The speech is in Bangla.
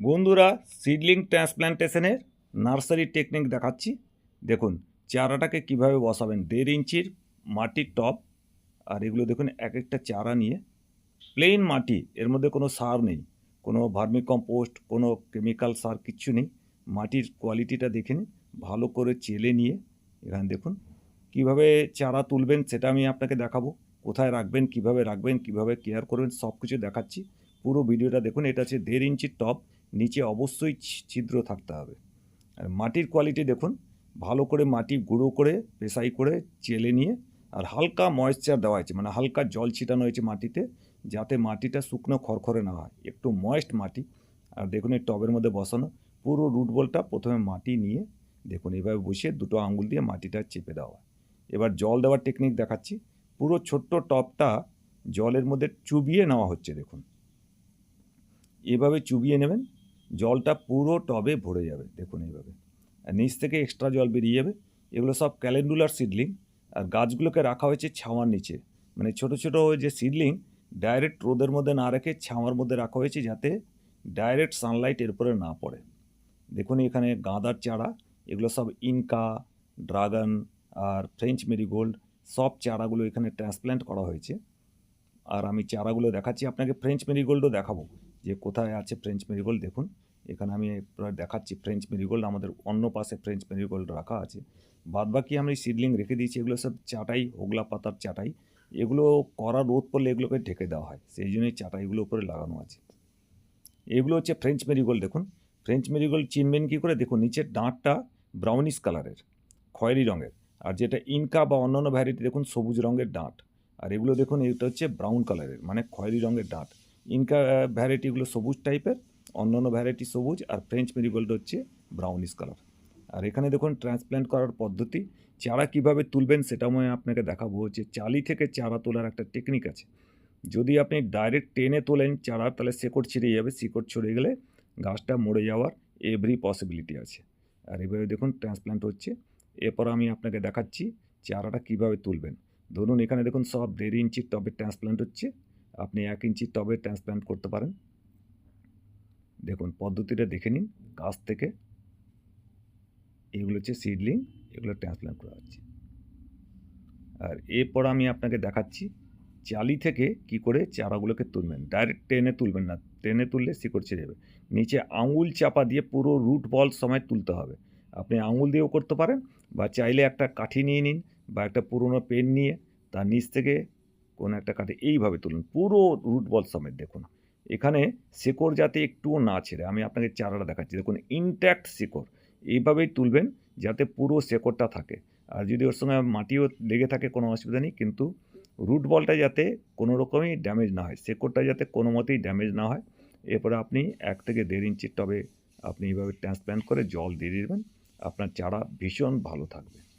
বন্ধুরা সিডলিং ট্রান্সপ্ল্যান্টেশনের নার্সারি টেকনিক দেখাচ্ছি। দেখুন, চারাটাকে কীভাবে বসাবেন? দেড় ইঞ্চির মাটির টব আর এগুলো দেখুন এক একটা চারা নিয়ে। প্লেন মাটি, এর মধ্যে কোনো সার নেই, কোনো ভার্মি কম্পোস্ট কোনো কেমিক্যাল সার কিচ্ছু নেই। মাটির কোয়ালিটিটা দেখে নিন, ভালো করে চেলে নিয়ে। এখানে দেখুন, কীভাবে চারা তুলবেন সেটা আমি আপনাকে দেখাবো। কোথায় রাখবেন, কীভাবে রাখবেন, কীভাবে কেয়ার করবেন সব কিছু দেখাচ্ছি। পুরো ভিডিওটা দেখুন, এটা হচ্ছে দেড় ইঞ্চির টপ নিচে অবশ্যই ছিদ্র থাকতে হবে। আর মাটির কোয়ালিটি দেখুন, ভালো করে মাটি গুঁড়ো করে, পেশাই করে চেলে নিয়ে আর হালকা ময়েশ্চার দেওয়া হয়েছে মানে হালকা জল ছিটানো হয়েছে মাটিতে যাতে মাটিটা শুকনো খড়খড়ে না হয়। একটু ময়েস্ট মাটি। আর দেখুন এই টবের মধ্যে বসানো পুরো রুট বলটা প্রথমে মাটি নিয়ে দেখুন এভাবে বসিয়ে দুটো আঙুল দিয়ে মাটিটা চেপে দেওয়া এবার জল দেওয়ার টেকনিক দেখাচ্ছি। পুরো ছোট্ট টবটা জলের মধ্যে চুবিয়ে নেওয়া হচ্ছে দেখুন। এভাবে চুবিয়ে নেবেন। জলটা পুরো টবে ভরে যাবে, দেখুন এইভাবে। আর নিচ থেকে এক্সট্রা জল বেরিয়ে যাবে। এগুলো সব ক্যালেন্ডুলার সিডলিং আর গাছগুলোকে রাখা হয়েছে ছাওয়ার নিচে। মানে ছোট ছোট যে সিডলিং ডাইরেক্ট রোদের মধ্যে না রেখে ছাওয়ার মধ্যে রাখা হয়েছে যাতে ডাইরেক্ট সানলাইট এর উপরে না পড়ে। দেখুন এখানে গাঁদার চারা, এগুলো সব ইনকা, ড্রাগন, আর ফ্রেঞ্চ মেরিগোল্ড, সব চারাগুলো এখানে ট্রান্সপ্ল্যান্ট করা হয়েছে। আর আমি চারাগুলো দেখাচ্ছি, আপনাকে ফ্রেঞ্চ মেরিগোল্ডও দেখাবো যে কোথায় আছে ফ্রেঞ্চ মেরিগোল্ড, দেখুন। এখানে আমি দেখাচ্ছি ফ্রেঞ্চ মেরিগোল্ড আমাদের অন্য পাশে ফ্রেঞ্চ মেরিগোল্ড রাখা আছে। বাদবাকি আমি সিডলিং রেখে দিয়েছি, এগুলো সব চাটাই, হোগলা পাতার চাটাই। এগুলো করা রোদ পড়লে এগুলোকে ঢেকে দেওয়া হয়, সেই জন্যই চাটাইগুলো উপরে লাগানো আছে। এগুলো হচ্ছে ফ্রেঞ্চ মেরিগোল্ড দেখুন। ফ্রেঞ্চ মেরিগোল্ড চিনবেন কী করে? দেখুন, নিচের ডাঁটটা ব্রাউনিশ কালারের খয়েরি রঙের। আর যেটা ইনকা বা অন্যান্য ভ্যারাইটি দেখুন, সবুজ রঙের ডাঁট আর এগুলো দেখুন, এটা হচ্ছে ব্রাউন কালারের মানে খয়েরি রঙের ডাঁট ইনকা ভ্যারাইটিগুলো সবুজ টাইপের অন্যান্য ভ্যারাইটি সবুজ আর ফ্রেঞ্চ মেরিগোল্ড হচ্ছে ব্রাউনিশ কালার আর এখানে দেখুন ট্রান্সপ্ল্যান্ট করার পদ্ধতি, চারা কীভাবে তুলবেন সেটাও আমি আপনাকে দেখাবো। হচ্ছে চালি থেকে চারা তোলার একটা টেকনিক আছে। যদি আপনি ডাইরেক্ট টেনে তোলেন চারা, তাহলে শেকড় ছিঁড়ে যাবে, শিকড় ছড়ে গেলে গাছটা মরে যাওয়ার এভরি পসিবিলিটি আছে। আর এভাবে দেখুন ট্রান্সপ্ল্যান্ট হচ্ছে। এরপর আমি আপনাকে দেখাচ্ছি চারাটা কীভাবে তুলবেন। ধরুন এখানে দেখুন সব দেড় ইঞ্চির টবে ট্রান্সপ্ল্যান্ট হচ্ছে। আপনি এক ইঞ্চির টবে ট্রান্সপ্ল্যান্ট করতে পারেন। দেখুন, পদ্ধতিটা দেখে নিন। গাছ থেকে এগুলো হচ্ছে সিডলিং এগুলো ট্রান্সপ্ল্যান্ট করা হচ্ছে। আর এরপর আমি আপনাকে দেখাচ্ছি চালি থেকে কি করে চারাগুলোকে তুলবেন। ডাইরেক্ট টেনে তুলবেন না, টেনে তুললে শিকড় ছেড়ে যাবে। নিচে আঙুল চাপা দিয়ে পুরো রুট বল সময় তুলতে হবে। আপনি আঙুল দিয়েও করতে পারেন বা চাইলে একটা কাঠি নিয়ে নিন বা একটা পুরনো পেন নিয়ে তার নিচ থেকে কোনো একটা কাঠি এইভাবে তুলুন। পুরো রুট বল সমেত দেখুন। এখানে শেকড় যাতে একটুও না ছেড়ে, আমি আপনাকে চারাটা দেখাচ্ছি। দেখুন ইনট্যাক্ট শেকড়। এইভাবেই তুলবেন যাতে পুরো শেকড়টা থাকে। আর যদি ওর সঙ্গে মাটিও লেগে থাকে, কোনো অসুবিধা নেই। কিন্তু রুট বলটা যাতে কোনো রকমই ড্যামেজ না হয়, শেকড়টা যাতে কোনো মতেই ড্যামেজ না হয়, এরপরে আপনি এক থেকে দেড় ইঞ্চির টবে আপনি এইভাবে ট্রান্সপ্ল্যান্ট করে জল দিয়ে দেবেন। আপনার চারা ভীষণ ভালো থাকবে।